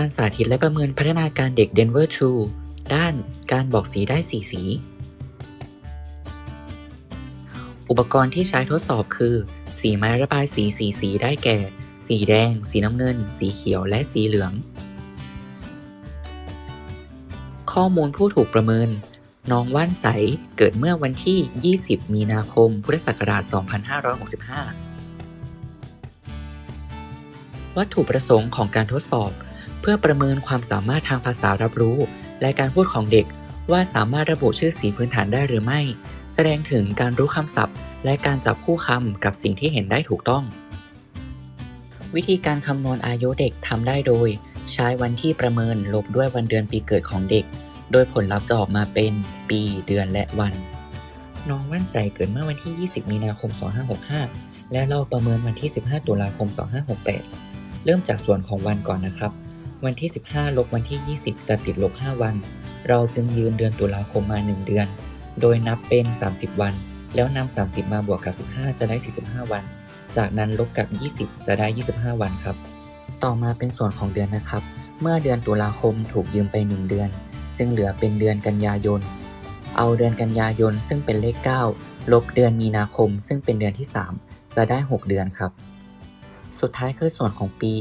การสาธิตและประเมินพัฒนาการเด็ก Denver 2 ด้านการบอกสีได้สีสี อุปกรณ์ที่ใช้ทดสอบคือ สีไม้ระบายสีสีสีได้แก่ สีแดง สีน้ำเงิน สีเขียว และสีเหลือง ข้อมูลผู้ถูกประเมิน น้องว่านใส เกิดเมื่อวันที่ 20 มีนาคม พุทธศักราช 2565 วัตถุประสงค์ของการทดสอบ เพื่อประเมินความสามารถทางภาษารับรู้ และการพูดของเด็ก ว่าสามารถระบุชื่อสีพื้นฐานได้หรือไม่ แสดงถึงการรู้คำศัพท์ และการจับคู่คำกับสิ่งที่เห็นได้ถูกต้อง วิธีการคำนวณอายุเด็กทำได้โดย ใช้วันที่ประเมินลบด้วยวันเดือนปีเกิดของเด็ก โดยผลลัพธ์จะออกมาเป็นปีเดือนและวันน้องว่านใสเกิดเมื่อวันที่ 20 มีนาคม 2565 และเราประเมินวันที่ 15 ตุลาคม 2568 เริ่มจากส่วนของวันก่อนนะครับ วันที่ 15 ลบวันที่ 20 จะติดลบ 5 วัน เราจึงยืนเดือนตุลาคมมา 1 เดือน โดยนับเป็น 30 วัน แล้วนำ 30 มาบวกกับ 15 จะได้ 45 วัน จากนั้นลบกับ 20 จะได้ 25 วันครับ ต่อมาเป็นส่วนของเดือนนะครับ เมื่อเดือนตุลาคมถูกยืมไป 1 เดือน จึงเหลือเป็นเดือนกันยายน เอาเดือนกันยายนซึ่งเป็นเลข 9 ลบเดือนมีนาคม ซึ่งเป็นเดือนที่ 3 จะได้ 6 เดือนครับ สุดท้ายคือส่วนของปี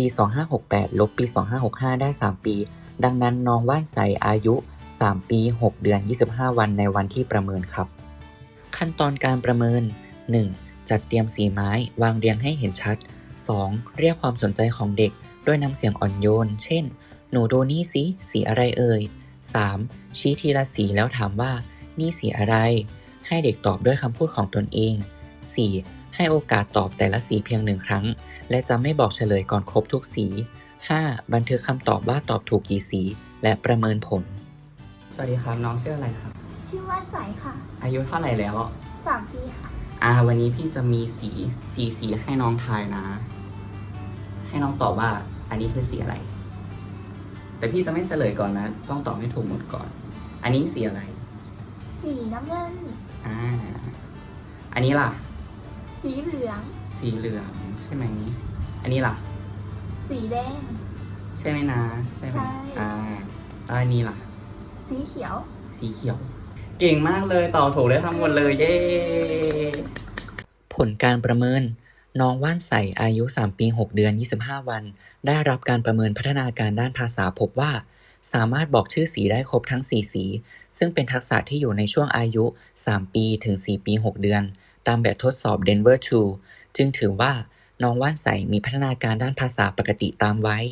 ปี 2568 ลบปี 2565 ได้ 3 ปี ดังนั้นน้องว่านใสอายุ 3 ปี 6 เดือน 25 วันในวันที่ประเมินครับ ขั้นตอนการประเมิน 1. จัดเตรียมสีไม้ วางเรียงให้เห็นชัด 2. เรียกความสนใจของเด็กด้วยน้ำเสียงอ่อนโยน เช่น หนูดูนี่สิ สีอะไรเอ่ย 3. ชี้ทีละสีแล้วถามว่า นี่สีอะไร ให้เด็กตอบด้วยคำพูดของตนเอง 4. ให้โอกาสตอบแต่ละสีเพียงหนึ่งครั้ง และจะไม่บอกเฉลยก่อนครบทุกสี 5. บันทึกคำตอบว่าตอบถูกกี่สี และประเมินผล สวัสดีครับน้องชื่ออะไรครับ ชื่อว่าใสค่ะ อายุเท่าไหร่แล้วสามปีค่ะ อ่า วันนี้พี่จะมีสีสีสีให้น้องทายนะ ให้น้องตอบว่า อันนี้คือสีอะไร แต่พี่จะไม่เฉลยก่อนนะ ต้องตอบให้ถูกหมดก่อน อันนี้สีอะไร สีน้ำเงิน อ่า อันนี้ล่ะ สีเหลือง สีเหลืองใช่ไหม อันนี้ล่ะ สีแดง ใช่ไหมนะ ใช่ไหมใช่ อ่าแล้วอันนี้ล่ะ สีเขียว สีเขียว เก่งมากเลยตอบถูกได้ทั้งหมดเลยเย้ ผลการประเมิน น้องว่านใสอายุ 3 ปี 6 เดือน 25 วัน ได้รับการประเมินพัฒนาการด้านภาษาพบว่า สามารถบอกชื่อสีได้ครบทั้ง 4 สี ซึ่งเป็นทักษะที่อยู่ในช่วงอายุ 3 ปีถึง 4 ปี 6 เดือน ตามแบบทดสอบ Denver 2 จึงถือว่าน้องว่านใสมีพัฒนาการด้านภาษาปกติตามวัย